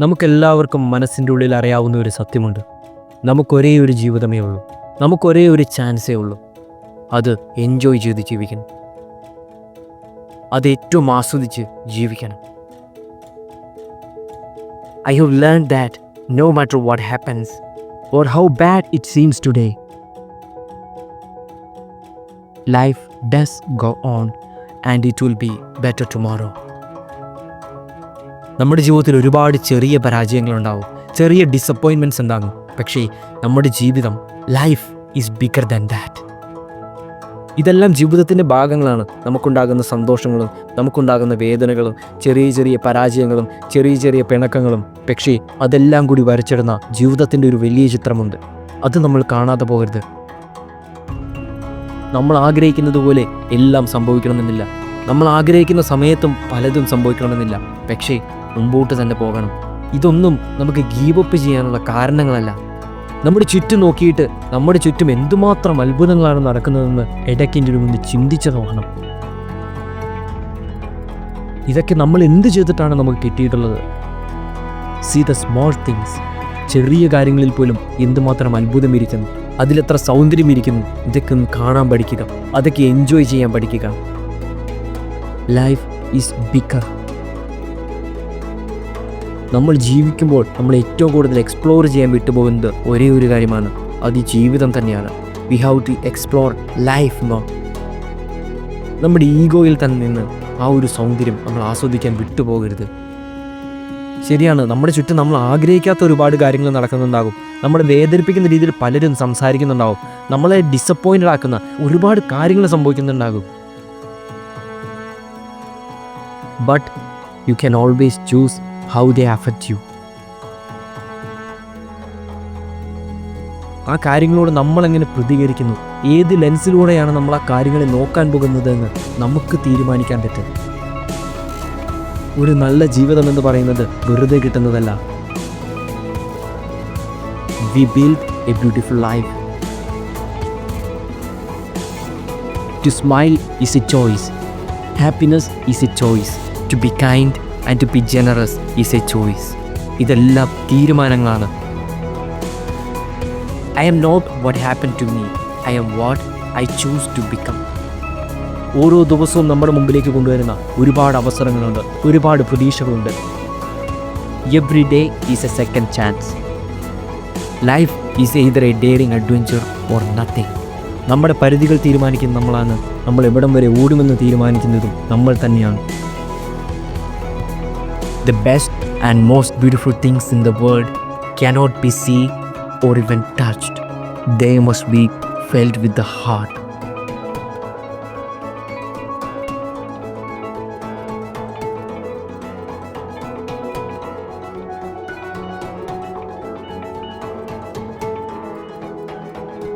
നമുക്കെല്ലാവർക്കും മനസ്സിന്റെ ഉള്ളിൽ അറിയാവുന്ന ഒരു സത്യമുണ്ട്. നമുക്കൊരേ ഒരു ജീവിതമേ ഉള്ളൂ. നമുക്കൊരേ ഒരു ചാൻസേ ഉള്ളൂ. അത് എൻജോയ് ചെയ്ത് ജീവിക്കണം. അത് ഏറ്റവും ആസ്വദിച്ച് ജീവിക്കണം. I have learn that no matter what happens or how bad it seems today life does go on and it will be better tomorrow നമ്മുടെ ജീവിതത്തിൽ ഒരുപാട് ചെറിയ പരാജയങ്ങളുണ്ടാവും. ചെറിയ ഡിസപ്പോയിൻമെന്റ്സ് ഉണ്ടാകും. പക്ഷേ നമ്മുടെ ജീവിതം life is bigger than that ഇതെല്ലാം ജീവിതത്തിന്റെ ഭാഗങ്ങളാണ്. നമുക്കുണ്ടാകുന്ന സന്തോഷങ്ങളും നമുക്കുണ്ടാകുന്ന വേദനകളും ചെറിയ ചെറിയ പരാജയങ്ങളും ചെറിയ ചെറിയ പിണക്കങ്ങളും. പക്ഷേ അതെല്ലാം കൂടി വരച്ചിടുന്ന ജീവിതത്തിന്റെ ഒരു വലിയ ചിത്രമുണ്ട്. അത് നമ്മൾ കാണാതെ പോകരുത്. നമ്മൾ ആഗ്രഹിക്കുന്നത് പോലെ എല്ലാം സംഭവിക്കണമെന്നില്ല. നമ്മൾ ആഗ്രഹിക്കുന്ന സമയത്തും പലതും സംഭവിക്കണമെന്നില്ല. പക്ഷേ മുമ്പോട്ട് തന്നെ പോകണം. ഇതൊന്നും നമുക്ക് ഗീവപ്പ് ചെയ്യാനുള്ള കാരണങ്ങളല്ല. നമ്മുടെ ചുറ്റും നോക്കിയിട്ട് നമ്മുടെ ചുറ്റും എന്തുമാത്രം അത്ഭുതങ്ങളാണ് നടക്കുന്നതെന്ന് ഇടയ്ക്കിന്റെ ഒരു മുന്നിൽ ചിന്തിച്ചു നോക്കണം ഇതൊക്കെ നമ്മൾ എന്ത് ചെയ്തിട്ടാണ് നമുക്ക് കിട്ടിയിട്ടുള്ളത്? സി ദ സ്മോൾ തിങ്സ് ചെറിയ കാര്യങ്ങളിൽ പോലും എന്തുമാത്രം അത്ഭുതം ഇരിക്കുന്നു അതിലെത്ര സൗന്ദര്യം ഇരിക്കുന്നു ഇതൊക്കെ ഒന്ന് കാണാൻ പഠിക്കുക. അതൊക്കെ എൻജോയ് ചെയ്യാൻ പഠിക്കുക. ലൈഫ് ഈസ് ബിക്കർ നമ്മൾ ജീവിക്കുമ്പോൾ നമ്മൾ ഏറ്റവും കൂടുതൽ എക്സ്പ്ലോർ ചെയ്യാൻ വിട്ടുപോകുന്നത് ഒരേ ഒരു കാര്യമാണ്. അത് ജീവിതം തന്നെയാണ്. We have to explore life no നമ്മുടെ ഈഗോയിൽ തന്നെ നിന്ന് ആ ഒരു സൗന്ദര്യം നമ്മൾ ആസ്വദിക്കാൻ വിട്ടുപോകരുത്. ശരിയാണ് നമ്മുടെ ചുറ്റും നമ്മൾ ആഗ്രഹിക്കാത്ത ഒരുപാട് കാര്യങ്ങൾ നടക്കുന്നുണ്ടാകും. നമ്മളെ വേദനിപ്പിക്കുന്ന രീതിയിൽ പലരും സംസാരിക്കുന്നുണ്ടാകും. നമ്മളെ ഡിസപ്പോയിന്റഡ് ആക്കുന്ന ഒരുപാട് കാര്യങ്ങൾ സംഭവിക്കുന്നുണ്ടാകും. But you can always choose how they affect you ആ കാര്യങ്ങളോട് നമ്മളെങ്ങനെ പ്രതികരിക്കുന്നു? ഏത് ലെൻസിലൂടെയാണ് നമ്മൾ ആ കാര്യങ്ങളെ നോക്കാൻ പോകുന്നതെന്ന് നമുക്ക് തീരുമാനിക്കാൻ പറ്റും. ഒരു നല്ല ജീവിതം എന്ന് പറയുന്നത് വെറുതെ കിട്ടുന്നതല്ല. We build a beautiful life to smile is a choice happiness is a choice to be kind and to be generous is a choice ഇതെല്ലാം തീരുമാനങ്ങളാണ്. I am not what happen to me I am what I choose to become ഓരോ ദിവസവും നമ്മുടെ മുമ്പിലേക്ക് കൊണ്ടുവരുന്ന ഒരുപാട് അവസരങ്ങളുണ്ട്. ഒരുപാട് പ്രതീക്ഷകളുണ്ട്. Every day is a second chance life is either a daring adventure or nothing നമ്മുടെ പരിധികൾ തീരുമാനിക്കുന്ന നമ്മളാണ്. നമ്മൾ എവിടം വരെ ഓടുമെന്ന് തീരുമാനിക്കുന്നതും നമ്മൾ തന്നെയാണ്. The best and most beautiful things in the world cannot be seen or even touched. They must be felt with the heart.